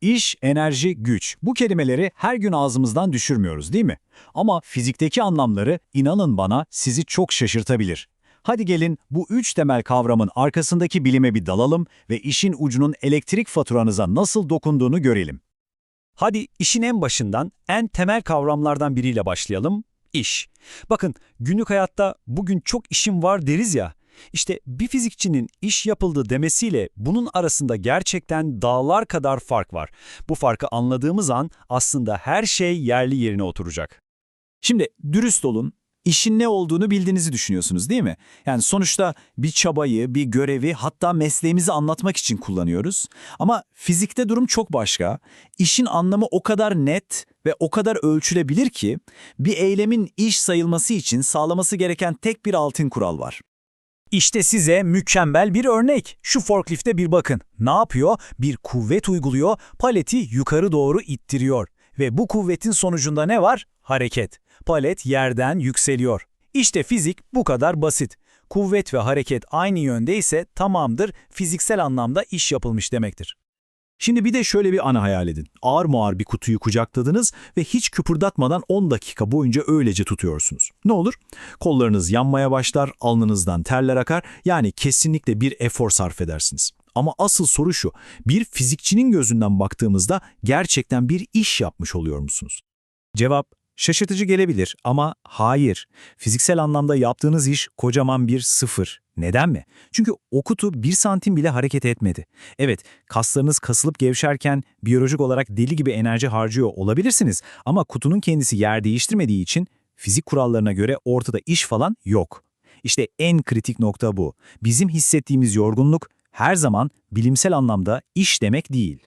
İş, enerji, güç. Bu kelimeleri her gün ağzımızdan düşürmüyoruz değil mi? Ama fizikteki anlamları inanın bana sizi çok şaşırtabilir. Hadi gelin bu üç temel kavramın arkasındaki bilime bir dalalım ve işin ucunun elektrik faturanıza nasıl dokunduğunu görelim. Hadi işin en başından, en temel kavramlardan biriyle başlayalım. İş. Bakın günlük hayatta bugün çok işim var deriz ya. İşte bir fizikçinin iş yapıldı demesiyle bunun arasında gerçekten dağlar kadar fark var. Bu farkı anladığımız an aslında her şey yerli yerine oturacak. Şimdi dürüst olun, işin ne olduğunu bildiğinizi düşünüyorsunuz değil mi? Yani sonuçta bir çabayı, bir görevi hatta mesleğimizi anlatmak için kullanıyoruz. Ama fizikte durum çok başka. İşin anlamı o kadar net ve o kadar ölçülebilir ki bir eylemin iş sayılması için sağlaması gereken tek bir altın kural var. İşte size mükemmel bir örnek. Şu forklifte bir bakın. Ne yapıyor? Bir kuvvet uyguluyor, paleti yukarı doğru ittiriyor. Ve bu kuvvetin sonucunda ne var? Hareket. Palet yerden yükseliyor. İşte fizik bu kadar basit. Kuvvet ve hareket aynı yönde ise tamamdır, fiziksel anlamda iş yapılmış demektir. Şimdi bir de şöyle bir ana hayal edin. Ağır muağır bir kutuyu kucakladınız ve hiç kıpırdatmadan 10 dakika boyunca öylece tutuyorsunuz. Ne olur? Kollarınız yanmaya başlar, alnınızdan terler akar, yani kesinlikle bir efor sarf edersiniz. Ama asıl soru şu, bir fizikçinin gözünden baktığımızda gerçekten bir iş yapmış oluyor musunuz? Cevap şaşırtıcı gelebilir ama hayır. Fiziksel anlamda yaptığınız iş kocaman bir sıfır. Neden mi? Çünkü o kutu bir santim bile hareket etmedi. Evet, kaslarınız kasılıp gevşerken biyolojik olarak deli gibi enerji harcıyor olabilirsiniz ama kutunun kendisi yer değiştirmediği için fizik kurallarına göre ortada iş falan yok. İşte en kritik nokta bu. Bizim hissettiğimiz yorgunluk her zaman bilimsel anlamda iş demek değil.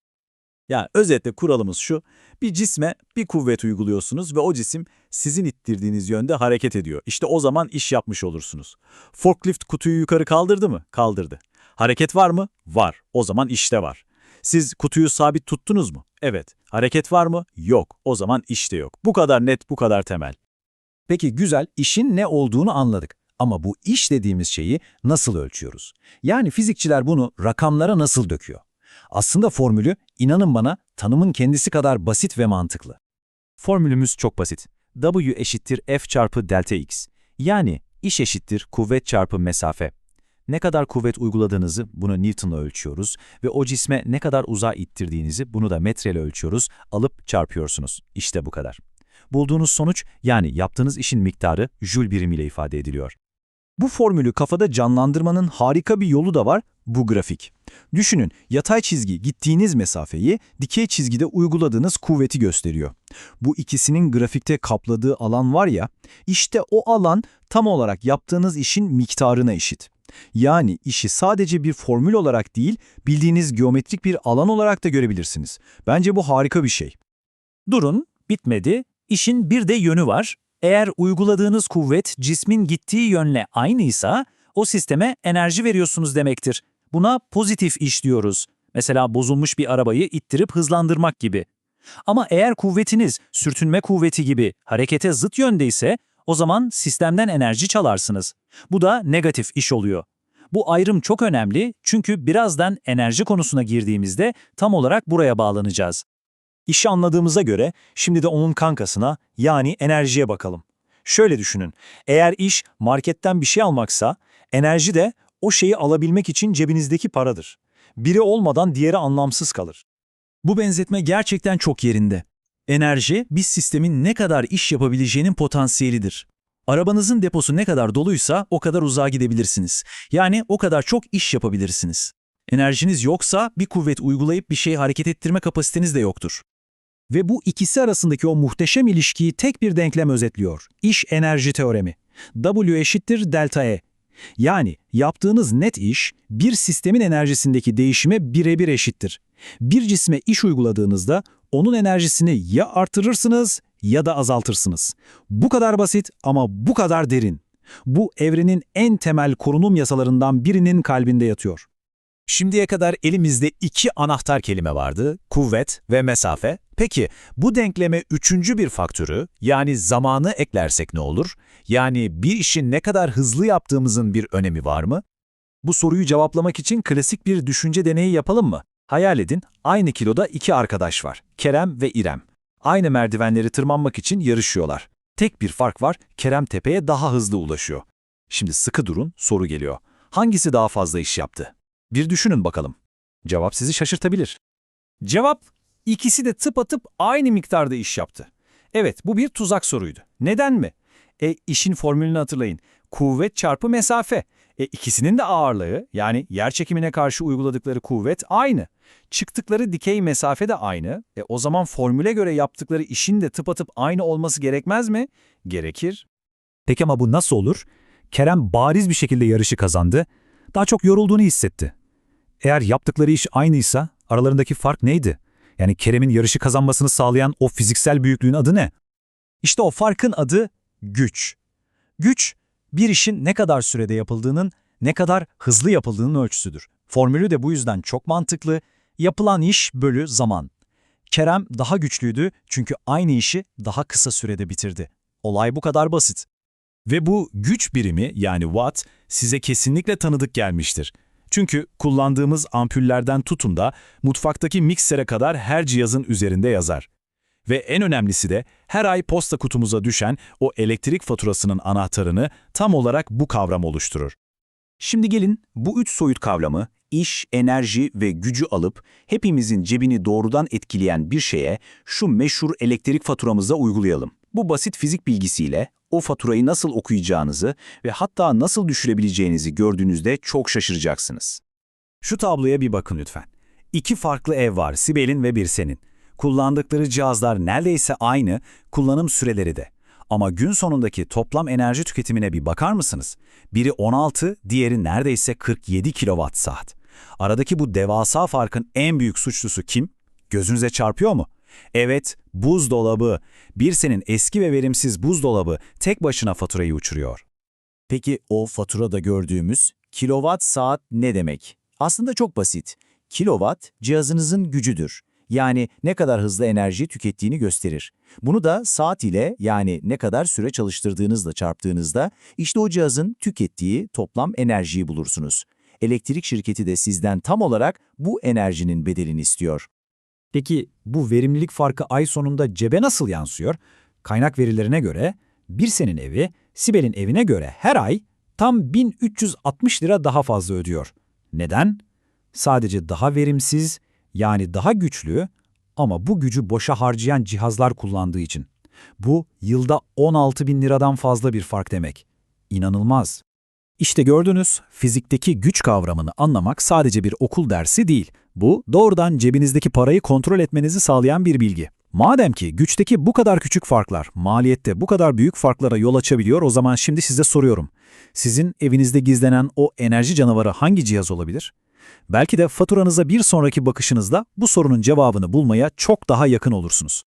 Yani özetle kuralımız şu, bir cisme bir kuvvet uyguluyorsunuz ve o cisim sizin ittirdiğiniz yönde hareket ediyor. İşte o zaman iş yapmış olursunuz. Forklift kutuyu yukarı kaldırdı mı? Kaldırdı. Hareket var mı? Var. O zaman işte var. Siz kutuyu sabit tuttunuz mu? Evet. Hareket var mı? Yok. O zaman işte yok. Bu kadar net, bu kadar temel. Peki güzel, işin ne olduğunu anladık. Ama bu iş dediğimiz şeyi nasıl ölçüyoruz? Yani fizikçiler bunu rakamlara nasıl döküyor? Aslında formülü, inanın bana, tanımın kendisi kadar basit ve mantıklı. Formülümüz çok basit. W eşittir F çarpı delta X. Yani iş eşittir kuvvet çarpı mesafe. Ne kadar kuvvet uyguladığınızı bunu Newton'la ölçüyoruz ve o cisme ne kadar uzağa ittirdiğinizi bunu da metreyle ölçüyoruz, alıp çarpıyorsunuz. İşte bu kadar. Bulduğunuz sonuç yani yaptığınız işin miktarı jül birimiyle ifade ediliyor. Bu formülü kafada canlandırmanın harika bir yolu da var, bu grafik. Düşünün, yatay çizgi gittiğiniz mesafeyi, dikey çizgide uyguladığınız kuvveti gösteriyor. Bu ikisinin grafikte kapladığı alan var ya, işte o alan tam olarak yaptığınız işin miktarına eşit. Yani işi sadece bir formül olarak değil, bildiğiniz geometrik bir alan olarak da görebilirsiniz. Bence bu harika bir şey. Durun, bitmedi. İşin bir de yönü var. Eğer uyguladığınız kuvvet cismin gittiği yönle aynıysa o sisteme enerji veriyorsunuz demektir. Buna pozitif iş diyoruz. Mesela bozulmuş bir arabayı ittirip hızlandırmak gibi. Ama eğer kuvvetiniz sürtünme kuvveti gibi harekete zıt yönde ise o zaman sistemden enerji çalarsınız. Bu da negatif iş oluyor. Bu ayrım çok önemli çünkü birazdan enerji konusuna girdiğimizde tam olarak buraya bağlanacağız. İşi anladığımıza göre şimdi de onun kankasına yani enerjiye bakalım. Şöyle düşünün, eğer iş marketten bir şey almaksa, enerji de o şeyi alabilmek için cebinizdeki paradır. Biri olmadan diğeri anlamsız kalır. Bu benzetme gerçekten çok yerinde. Enerji, bir sistemin ne kadar iş yapabileceğinin potansiyelidir. Arabanızın deposu ne kadar doluysa o kadar uzağa gidebilirsiniz. Yani o kadar çok iş yapabilirsiniz. Enerjiniz yoksa bir kuvvet uygulayıp bir şeyi hareket ettirme kapasiteniz de yoktur. Ve bu ikisi arasındaki o muhteşem ilişkiyi tek bir denklem özetliyor. İş enerji teoremi. W eşittir delta E. Yani yaptığınız net iş bir sistemin enerjisindeki değişime birebir eşittir. Bir cisme iş uyguladığınızda onun enerjisini ya artırırsınız ya da azaltırsınız. Bu kadar basit ama bu kadar derin. Bu evrenin en temel korunum yasalarından birinin kalbinde yatıyor. Şimdiye kadar elimizde iki anahtar kelime vardı, kuvvet ve mesafe. Peki bu denkleme üçüncü bir faktörü, yani zamanı eklersek ne olur? Yani bir işi ne kadar hızlı yaptığımızın bir önemi var mı? Bu soruyu cevaplamak için klasik bir düşünce deneyi yapalım mı? Hayal edin, aynı kiloda iki arkadaş var. Kerem ve İrem. Aynı merdivenleri tırmanmak için yarışıyorlar. Tek bir fark var, Kerem tepeye daha hızlı ulaşıyor. Şimdi sıkı durun, soru geliyor. Hangisi daha fazla iş yaptı? Bir düşünün bakalım. Cevap sizi şaşırtabilir. Cevap, ikisi de tıpatıp aynı miktarda iş yaptı. Evet, bu bir tuzak soruydu. Neden mi? E, işin formülünü hatırlayın. Kuvvet çarpı mesafe. E, ikisinin de ağırlığı, yani yer çekimine karşı uyguladıkları kuvvet aynı. Çıktıkları dikey mesafe de aynı. E, o zaman formüle göre yaptıkları işin de tıpatıp aynı olması gerekmez mi? Gerekir. Peki ama bu nasıl olur? Kerem bariz bir şekilde yarışı kazandı. Daha çok yorulduğunu hissetti. Eğer yaptıkları iş aynıysa aralarındaki fark neydi? Yani Kerem'in yarışı kazanmasını sağlayan o fiziksel büyüklüğün adı ne? İşte o farkın adı güç. Güç, bir işin ne kadar sürede yapıldığının, ne kadar hızlı yapıldığının ölçüsüdür. Formülü de bu yüzden çok mantıklı. Yapılan iş bölü zaman. Kerem daha güçlüydü çünkü aynı işi daha kısa sürede bitirdi. Olay bu kadar basit. Ve bu güç birimi yani watt size kesinlikle tanıdık gelmiştir. Çünkü kullandığımız ampullerden tutun da mutfaktaki miksere kadar her cihazın üzerinde yazar. Ve en önemlisi de her ay posta kutumuza düşen o elektrik faturasının anahtarını tam olarak bu kavram oluşturur. Şimdi gelin bu üç soyut kavramı, iş, enerji ve gücü alıp hepimizin cebini doğrudan etkileyen bir şeye, şu meşhur elektrik faturamıza uygulayalım. Bu basit fizik bilgisiyle o faturayı nasıl okuyacağınızı ve hatta nasıl düşürebileceğinizi gördüğünüzde çok şaşıracaksınız. Şu tabloya bir bakın lütfen. İki farklı ev var, Sibel'in ve bir senin. Kullandıkları cihazlar neredeyse aynı, kullanım süreleri de. Ama gün sonundaki toplam enerji tüketimine bir bakar mısınız? Biri 16, diğeri neredeyse 47 kilowatt saat. Aradaki bu devasa farkın en büyük suçlusu kim? Gözünüze çarpıyor mu? Evet, buzdolabı. Bir senin eski ve verimsiz buzdolabı tek başına faturayı uçuruyor. Peki o faturada gördüğümüz kilowatt saat ne demek? Aslında çok basit. Kilowatt cihazınızın gücüdür. Yani ne kadar hızlı enerji tükettiğini gösterir. Bunu da saat ile yani ne kadar süre çalıştırdığınızla çarptığınızda işte o cihazın tükettiği toplam enerjiyi bulursunuz. Elektrik şirketi de sizden tam olarak bu enerjinin bedelini istiyor. Peki bu verimlilik farkı ay sonunda cebe nasıl yansıyor? Kaynak verilerine göre bir senin evi, Sibel'in evine göre her ay tam 1360 lira daha fazla ödüyor. Neden? Sadece daha verimsiz, yani daha güçlü ama bu gücü boşa harcayan cihazlar kullandığı için. Bu yılda 16 bin liradan fazla bir fark demek. İnanılmaz. İşte gördünüz, fizikteki güç kavramını anlamak sadece bir okul dersi değil. Bu, doğrudan cebinizdeki parayı kontrol etmenizi sağlayan bir bilgi. Madem ki güçteki bu kadar küçük farklar, maliyette bu kadar büyük farklara yol açabiliyor, o zaman şimdi size soruyorum. Sizin evinizde gizlenen o enerji canavarı hangi cihaz olabilir? Belki de faturanıza bir sonraki bakışınızda bu sorunun cevabını bulmaya çok daha yakın olursunuz.